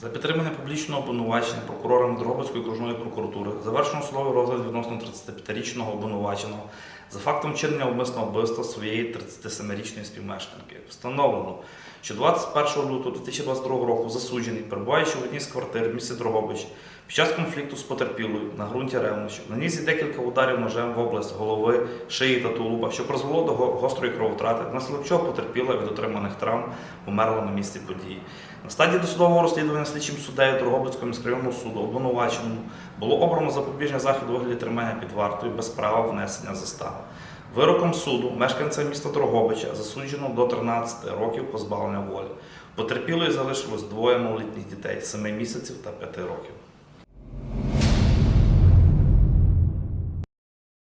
За підтримання публічного обвинувачення прокурором Дрогобицької окружної прокуратури завершено судовий розгляд відносно 35-річного обвинуваченого за фактом вчинення умисного вбивства своєї 37-річної співмешканки. Встановлено, що 21 лютого 2022 року засуджений, перебуваючи в одній з квартир в місті Дрогобич, під час конфлікту з потерпілою на ґрунті ревнощів наніс декілька ударів ножем в область голови, шиї та тулуба, що призвело до гострої кровотрати, внаслідок чого потерпіла від отриманих травм, померла на місці події. На стадії досудового розслідування слідчим суддею Дрогобицького міськрайонного суду обвинуваченому було обрано запобіжний захід у вигляді тримання під вартою без права внесення застави. Вироком суду мешканця міста Дрогобича засуджено до 13 років позбавлення волі. Потерпілої залишилось двоє малолітніх дітей 7 місяців та 5 років.